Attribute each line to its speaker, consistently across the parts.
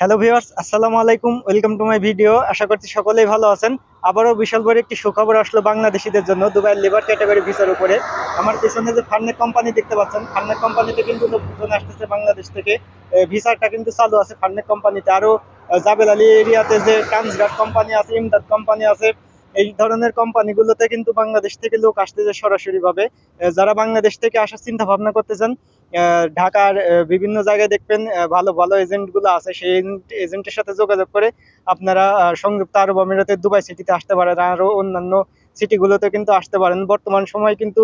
Speaker 1: Hello viewers আসসালামু আলাইকুম welcome to my video আশা করছি সকলেই ভালো আছেন। আবারও বিশাল বড় একটি সুখবর আসলো বাংলাদেশিদের জন্য দুবাই লেবার ক্যাটাগরি ভিসার উপরে। আমার পেছনে যে ফার্নেক কোম্পানি দেখতে পাচ্ছেন ফার্নেক কোম্পানিতে কিন্তু লোকজন আসতেছে বাংলাদেশ থেকে। ভিসাটা কিন্তু চালু আছে ফার্নেক কোম্পানিতে আরও জাবেল আলী এরিয়াতে যে ট্রান্সগার্ড কোম্পানি আছে ইমদাদ কোম্পানি আছে এই ধরনের কোম্পানিগুলোতে কিন্তু বাংলাদেশ থেকে লোক আসতেছে সরাসরিভাবে। যারা বাংলাদেশ থেকে আসার চিন্তা ভাবনা করতেছেন আহ, ঢাকার বিভিন্ন জায়গায় দেখবেন ভালো ভালো এজেন্টগুলো আছে। সেই এজেন্টের সাথে যোগাযোগ করে আপনারা সংযুক্ত আরব আমিরাতের দুবাই সিটিতে আসতে পারেন আরও অন্যান্য সিটিগুলোতে কিন্তু আসতে পারেন। বর্তমান সময় কিন্তু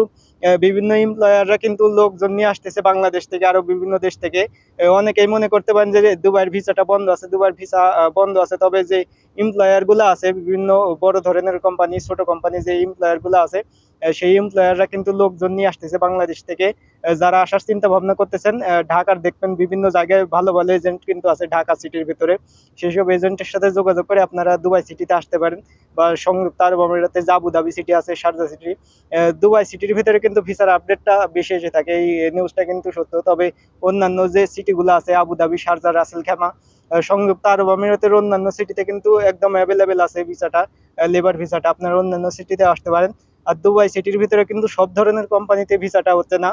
Speaker 1: বিভিন্ন এমপ্লয়াররা কিন্তু লোকজন নিয়ে আসতেছে বাংলাদেশ থেকে, আরও বিভিন্ন দেশ থেকে। অনেকেই মনে করতে পারেন যে দুবাইয়ের ভিসাটা বন্ধ আছে, দুবাইয়ের ভিসা বন্ধ আছে। তবে যে এমপ্লয়ারগুলো আছে, বিভিন্ন বড় ধরনের কোম্পানি ছোট কোম্পানি যে এমপ্লয়ারগুলো আছে সেই এমপ্লয়াররা কিন্তু লোকজন নিয়ে আসতেছে বাংলাদেশ থেকে। যারা আসার চিন্তা ভাবনা করতেছেন ঢাকার দেখবেন বিভিন্ন জায়গায় ভালো ভালো এজেন্ট কিন্তু আছে ঢাকা সিটির ভিতরে। সেসব এজেন্টের সাথে যোগাযোগ করে আপনারা দুবাই সিটিতে আসতে পারেন বা সংযুক্ত আরব আমিরাতে আবুধাবি সিটি আছে, শারজা সিটি দুবাই সিটির ভিতরে কিন্তু ভিসার আপডেটটা বেশি এসে থাকে, এই নিউজটা কিন্তু সত্য। তবে অন্যান্য যে সিটিগুলো আছে আবুধাবি শারজা, রাসেল খেমা সংযুক্ত আরব আমিরাতের অন্যান্য সিটিতে কিন্তু একদম অ্যাভেলেবেল আছে ভিসাটা লেবার ভিসাটা আপনারা অন্যান্য সিটিতে আসতে পারেন। আর দুবাই সিটির ভিতরে কিন্তু সব ধরনের কোম্পানিতে ভিসাটা হচ্ছে না।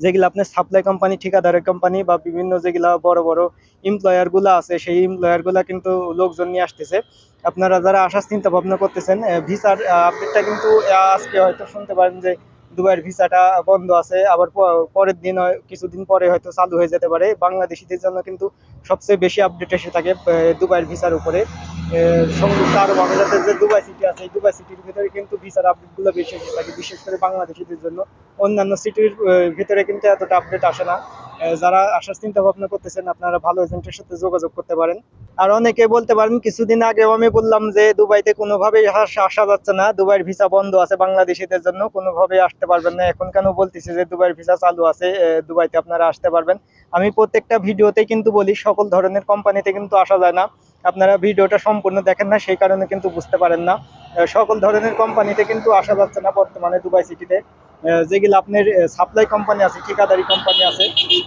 Speaker 1: যেগুলো আপনার সাপ্লাই কোম্পানি ঠিকাদারের কোম্পানি বা বিভিন্ন যেগুলা বড় বড় এমপ্লয়ারগুলো আছে, সেই এমপ্লয়ারগুলা কিন্তু লোকজন নিয়ে আসতেছে। আপনারা যারা আসার চিন্তা ভাবনা করতেছেন ভিসার আপডেটটা কিন্তু আজকে হয়তো শুনতে পারেন যে দুবাইয়ের ভিসাটা বন্ধ আছে, আবার পরের দিন কিছুদিন পরে হয়তো চালু হয়ে যেতে পারে। বাংলাদেশিদের জন্য কিন্তু সবচেয়ে বেশি আপডেট এসে থাকে দুবাইয়ের ভিসার উপরে। সংযুক্ত আরব আমিরাতের যে দুবাই সিটি আছে, এই দুবাই সিটির ভিতরে কিন্তু ভিসার আপডেটগুলো বেশি এসে থাকে, বিশেষ করে বাংলাদেশিদের জন্য। অন্যান্য সিটির ভিতরে কিন্তু এতটা আপডেট আসে না। যারা আসার চিন্তা ভাবনা করতেছেন, আপনারা ভালো এজেন্টের সাথে যোগাযোগ করতে পারেন। আর অনেকে বলতে পারেন, কিছুদিন আগেও আমি বললাম যে, দুবাইতে কোনোভাবেই আসা যাচ্ছে না। দুবাইয়ের ভিসা বন্ধ আছে বাংলাদেশিদের জন্য, কোনোভাবেই আসতে পারবেন না। এখন কেন বলতেছে যে, দুবাইয়ের ভিসা চালু আছে দুবাইতে আপনারা আসতে পারবেন। আমি প্রত্যেকটা ভিডিওতে কিন্তু বলি, সকল ধরনের কোম্পানিতে কিন্তু আসা যায় না। আপনারা ভিডিওটা সম্পূর্ণ দেখেন না, সেই কারণে কিন্তু বুঝতে পারেন না। সকল ধরনের কোম্পানিতে কিন্তু আসা যাচ্ছে না বর্তমানে দুবাই সিটিতে। যেগুলো আপনার সাপ্লাই কোম্পানি আছে ঠিকাদারি কোম্পানি আছে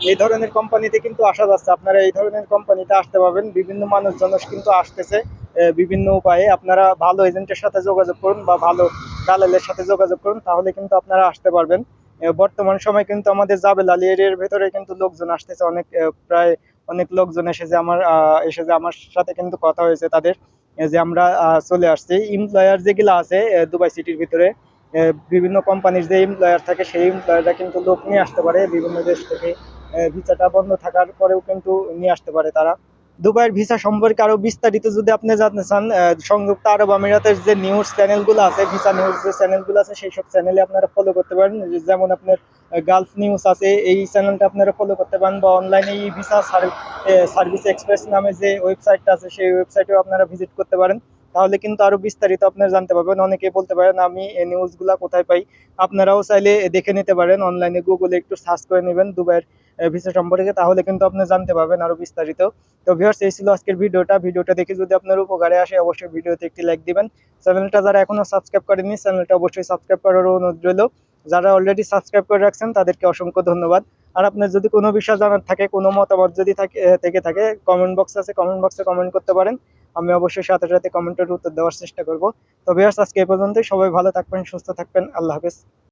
Speaker 1: এই ধরনের কোম্পানিতে কিন্তু আসা যাচ্ছে। আপনারা এই ধরনের কোম্পানিতে আসতে পারবেন। বিভিন্ন মানুষজন কিন্তু আসতেছে বিভিন্ন উপায়ে। আপনারা ভালো এজেন্টের সাথে যোগাযোগ করুন বা ভালো দালালের সাথে যোগাযোগ করুন তাহলে কিন্তু আপনারা আসতে পারবেন। বর্তমান সময় কিন্তু আমাদের জাবেল আলী এরিয়ার ভেতরে কিন্তু লোকজন আসতেছে। অনেক প্রায় অনেক লোকজন এসে যে আমার আহ, এসেছে আমার সাথে কিন্তু কথা হয়েছে তাদের যে আমরা চলে আসছি। এমপ্লয়ার যেগুলো আছে দুবাই সিটির ভিতরে বিভিন্ন কোম্পানির যে এমপ্লয়ার থাকে, সেই এমপ্লয়াররা কিন্তু লোক নিয়ে আসতে পারে। বিভিন্ন দেশ থেকে ভিসাটা বন্ধ থাকার পরেও কিন্তু নিয়ে আসতে পারে তারা। দুবাইয়ের ভিসা সম্পর্কে আরও বিস্তারিত যদি আপনি জানতে চান সংযুক্ত আরব আমিরাতের যে নিউজ চ্যানেলগুলো আছে, ভিসা নিউজ যে চ্যানেলগুলো আছে সেই সব চ্যানেলে আপনারা ফলো করতে পারেন। যেমন আপনার গালফ নিউজ আছে, এই চ্যানেলটা আপনারা ফলো করতে পারেন বা অনলাইনে এই ভিসা সার্ভিস এক্সপ্রেস নামে যে ওয়েবসাইটটা আছে, সেই ওয়েবসাইটেও আপনারা ভিজিট করতে পারেন। তাহলে কিন্তু আরও বিস্তারিত আপনারা জানতে পারবেন। অনেকে বলতে পারেন, আমি এই নিউজগুলা কোথায় পাই? আপনারাও চাইলে দেখে নিতে পারেন। অনলাইনে গুগলে একটু সার্চ করে নেবেন দুবাইয়ের ভিসা সম্পর্কে। তাহলে কিন্তু আপনি জানতে পারবেন আরও বিস্তারিত। তো ভিউয়ার্স এই ছিল আজকের ভিডিওটা। ভিডিওটা দেখে যদি আপনার উপকারে আসে, অবশ্যই ভিডিওতে একটি লাইক দিবেন। চ্যানেলটা যারা এখনও সাবস্ক্রাইব করেনি চ্যানেলটা অবশ্যই সাবস্ক্রাইব করার অনুরোধ রইল। যারা অলরেডি সাবস্ক্রাইব করে রাখছেন, তাদেরকে অসংখ্য ধন্যবাদ। আর আপনার যদি কোনো বিষয় জানার থাকে, কোনো মতামত যদি থাকে, থেকে থাকে কমেন্ট বক্স আছে কমেন্ট বক্সে কমেন্ট করতে পারেন। আমি অবশ্যই সাথে সাথে কমেন্টের উত্তর দেওয়ার চেষ্টা করব। তবে আজকে এই পর্যন্তই। সবাই ভালো থাকবেন, সুস্থ থাকবেন। আল্লাহ হাফেজ।